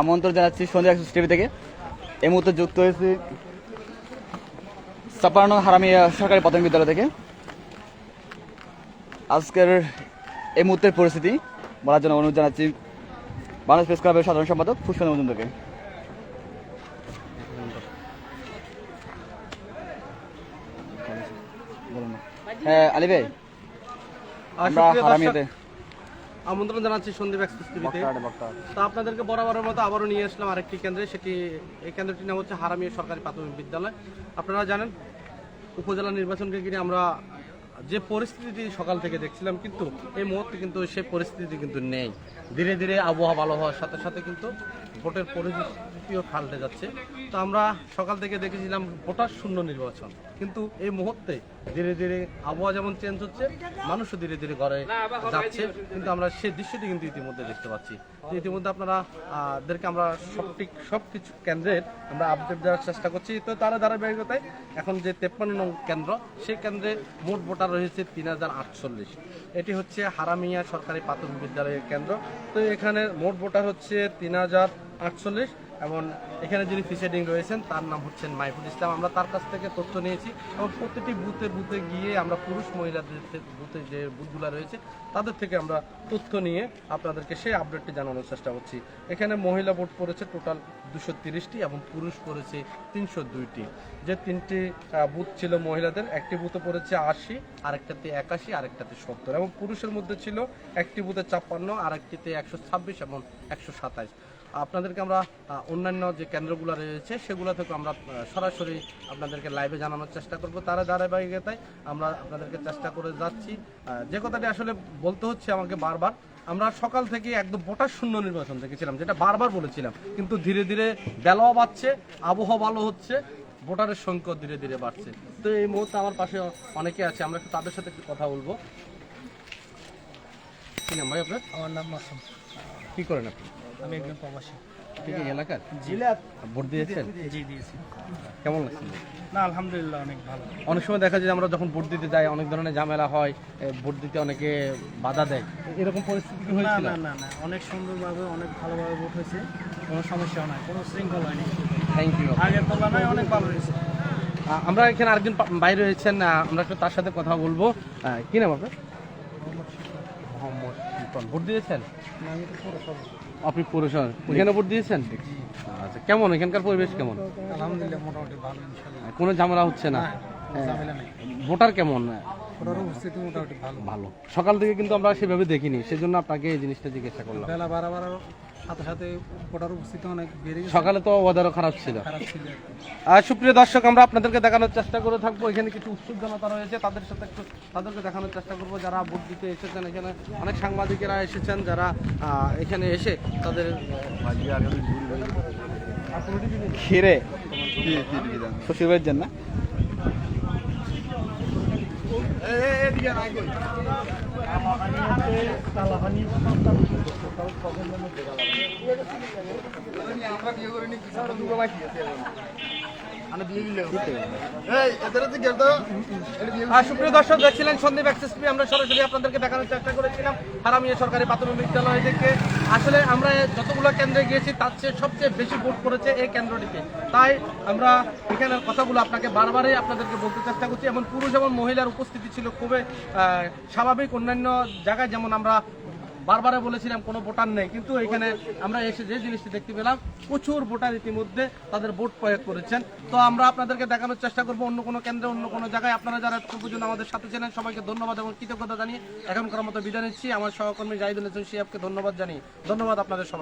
আমন্ত্রণ জানাচ্ছি সন্ধ্যা একশো টিভি থেকে। এই মুহূর্তে যুক্ত হয়েছি সাপান্ন হারামিয়া সরকারি প্রাথমিক বিদ্যালয় থেকে। আজকের এই মুহূর্তের পরিস্থিতি বলার জন্য অনুরোধ জানাচ্ছি বাংলাদেশ প্রেস ক্লাবের সাধারণ সম্পাদক ফুসকান মজুমদারকে। হ্যাঁ আলী ভাই আমরা হারামিয়াতে আমন্ত্রণ জানাচ্ছি সন্দীপ এক্সপ্রেস টিভিতে তো। আপনাদেরকে বরাবরের মতো আবারও নিয়ে আসলাম আরেকটি কেন্দ্রে। সেটি এই কেন্দ্রটির নাম হচ্ছে হারামিয়া সরকারি প্রাথমিক বিদ্যালয়। আপনারা জানেন উপজেলা নির্বাচনকে ঘিরে আমরা যে পরিস্থিতি সকাল থেকে দেখছিলাম কিন্তু এই মুহূর্তে কিন্তু সে পরিস্থিতি কিন্তু নেই। ধীরে ধীরে আবহাওয়া ভালো হওয়ার সাথে সাথে কিন্তু ভোটের পরিস্থিতিও পাল্টে যাচ্ছে। তো আমরা সকাল থেকে দেখেছিলাম ভোটার শূন্য নির্বাচন। কিন্তু এই মুহূর্তে ধীরে ধীরে আবহাওয়া যেমন চেঞ্জ হচ্ছে মানুষও ধীরে ধীরে ঘরে যাচ্ছে। কিন্তু আমরা সেই দৃশ্যটি কিন্তু ইতিমধ্যে দেখতে পাচ্ছি। তো ইতিমধ্যে আপনারা দেরকে আমরা সঠিক সব কিছু কেন্দ্রের আমরা আপডেট দেওয়ার চেষ্টা করছি। তো তারা ধারাবাহিকতায় এখন যে তেপ্পান্ন নং কেন্দ্র সেই কেন্দ্রে মোট ভোটার রয়েছে তিন হাজার আটচল্লিশ। এটি হচ্ছে হারামিয়া সরকারি প্রাথমিক বিদ্যালয়ের কেন্দ্র। তো এখানে মোট ভোটার হচ্ছে তিন হাজার আটচল্লিশ। এবং এখানে যিনি প্রিসাইডিং রয়েছেন, তার নাম হচ্ছেন মাইফুল ইসলাম। আমরা তার কাছ থেকে তথ্য নিয়েছি এবং প্রতিটি বুথে বুথে গিয়ে আমরা পুরুষ মহিলাদের বুথে যে বুথগুলো রয়েছে, তাদের থেকে আমরা তথ্য নিয়ে আপনাদেরকে সেই আপডেটটি জানানোর চেষ্টা করছি। এখানে মহিলা ভোট পড়েছে টোটাল দুশো তিরিশটি এবং পুরুষ পড়েছে তিনশো দুইটি। যে তিনটি বুথ ছিল মহিলাদের, একটি বুথে পড়েছে আশি, আরেকটাতে একাশি, আরেকটাতে সত্তর এবং পুরুষের মধ্যে ছিল একটি বুথে ছাপ্পান্ন, আরেকটিতে একশো ছাব্বিশ এবং একশো সাতাইশ। আপনাদেরকে আমরা অন্যান্য যে কেন্দ্রগুলো রয়েছে সেগুলো থেকে আমরা সরাসরি আপনাদেরকে লাইভে জানানোর চেষ্টা করব। তারা ধারাবাহিকতায় আমরা আপনাদেরকে চেষ্টা করে যাচ্ছি। যে কথাটি আসলে বলতে হচ্ছে আমাকে বারবার আমরা সকাল থেকে একদম ভোটার শূন্য নির্বাচন দেখেছিলাম যেটা বারবার বলেছিলাম। কিন্তু ধীরে ধীরে বেলাও বাড়ছে আবহাওয়া ভালো হচ্ছে ভোটারের সংখ্যা ধীরে ধীরে বাড়ছে। তো এই মুহূর্তে আমার পাশে অনেকে আছে আমরা একটু তাদের সাথে একটু কথা বলব। কি নাম ভাই আপনার? আমার নাম মাসুম। কি করেন আপনি? আমি একজন প্রবাসী। ঠিক এই এলাকার? ভোট দিয়েছেন? জি দিয়েছি। কেমন লাগছে? না আলহামদুলিল্লাহ অনেক ভালো। অনেক সময় দেখা যায় আমরা যখন ভোট দিতে যাই অনেক ধরনের ঝামেলা হয় ভোট দিতে অনেকে বাধা দেয়। এরকম পরিস্থিতি কি হয়েছিল? না না না। অনেক সুন্দরভাবে অনেক ভালোভাবে ভোট হয়েছে। কোনো সমস্যা নাই কোনো শৃঙ্খলা থ্যাংক ইউ আগের তুলনায় অনেক ভালো হয়েছে। আমরা এখানে আরেকজন বাইরে রয়েছেন আমরা একটু তার সাথে কথা বলব। কি নাম আপনার? ভোট দিয়েছেন? আপনি পৌরসভা এখানে ভোট দিয়েছেন? আচ্ছা কেমন? এখানকার পরিবেশ কেমন? আলহামদুলিল্লাহ মোটামুটি ভালো কোনো ঝামেলা হচ্ছে না? নেই। ভোটার কেমন? ভালো। সকাল থেকে কিন্তু আমরা সেভাবে দেখিনি সেজন্য আপনাকে এই জিনিসটা জিজ্ঞাসা করলাম। বেলা সাথে সাথে ওটার উপস্থিতি অনেক বেড়ে গেছে। সকালে তো ওয়েদারও খারাপ ছিল। খারাপ ছিল। আর সুপ্রিয় দর্শক আমরা আপনাদেরকে দেখানোর চেষ্টা করে থাকব। এখানে কিছু উৎসুক জনতা রয়েছে তাদের সাথে একটু তাদেরকে দেখানোর চেষ্টা করব। যারা ভোট দিতে এসেছেন এখানে অনেক সাংবাদিকেরা এসেছেন যারা এখানে এসে তাদের খিরে শ্বশুর বাড়ির জন্য আর সুপ্রিয় দর্শক দেখছিলেন সন্দীপ অ্যাক্সেস আমরা সরাসরি আপনাদেরকে দেখানোর চেষ্টা করেছিলাম হারামিয়া সরকারি প্রাথমিক বিদ্যালয় থেকে আসলে আমরা যতগুলো কেন্দ্রে গিয়েছি তার চেয়ে সবচেয়ে বেশি ভোট করেছে এই কেন্দ্রটিতে। তাই আমরা এখানের কথাগুলো আপনাকে বারবারই আপনাদেরকে বলতে চেষ্টা করছি। এবং পুরুষ এবং মহিলার উপস্থিতি ছিল খুবই স্বাভাবিক। অন্যান্য জায়গায় যেমন আমরা বারবার বলেছিলাম, কোনো ভোটার নেই। কিন্তু এখানে আমরা এসে যে জিনিসটি দেখতে পেলাম, প্রচুর ভোটার ইতিমধ্যে তাদের ভোট প্রয়োগ করেছেন। তো আমরা আপনাদেরকে দেখানোর চেষ্টা করব অন্য কোনো কেন্দ্রে, অন্য কোনো জায়গায়। আপনারা যারা পর্যন্ত আমাদের সাথে ছিলেন, সবাইকে ধন্যবাদ এবং কৃতজ্ঞতা জানিয়ে এখনকার মতো বিদায় নিচ্ছি। আমার সহকর্মী জাহিদুল হোসেন সিয়াবকে ধন্যবাদ জানিয়ে ধন্যবাদ আপনাদের সবাই